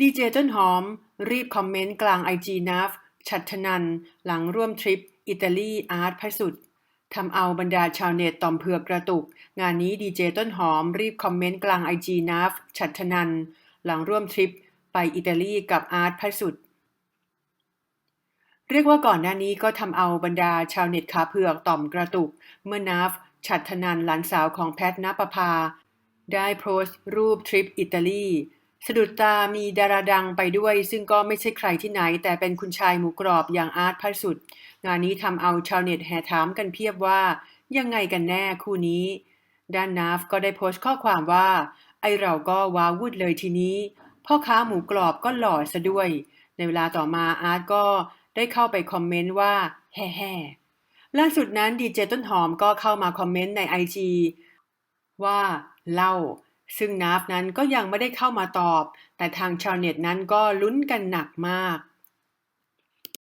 ดีเจต้นหอม รีบคอมเมนต์กลางไอจีนัฟชัดธนัน หลังร่วมทริป อิตาลีอาร์ตพระสุดทำเอาบรรดาชาวเน็ตต่อมเผือกกระตุก งานนี้ดีเจต้นหอม รีบคอมเมนต์กลางไอจีนัฟชัดธนัน หลังร่วมทริป ไปอิตาลีกับอาร์ตพระสุดเรียกว่าก่อนหน้านี้ก็ทำเอาบรรดาชาวเน็ตขาเผือกต่อมกระตุก เมื่อนาฟฉัดธนันหลานสาวของแพทณปภา ได้โพสต์รูปทริปอิตาลี สะดุดตามีดาราดังไปด้วย ซึ่งก็ไม่ใช่ใครที่ไหน แต่เป็นคุณชายหมูกรอบอย่างอาร์ตพัสุด งานนี้ทำเอาชาวเน็ตแห่ถามกันเพียบว่า ยังไงกันแน่คู่นี้ ด้านนาฟก็ได้โพสต์ข้อความว่า ไอเราก็ว้าวุ่นเลยทีนี้ พ่อค้าหมูกรอบก็หล่อซะด้วย ในเวลาต่อมาอาร์ตก็ได้เข้าไปคอมเมนต์ว่า แฮ่แฮ่ล่าสุดนั้นดีเจต้นหอมก็เข้ามาคอมเมนต์ในไอจีว่าเล่า ซึ่งนาฟนั้นก็ยังไม่ได้เข้ามาตอบ แต่ทางชาวเน็ตนั้นก็ลุ้นกันหนักมาก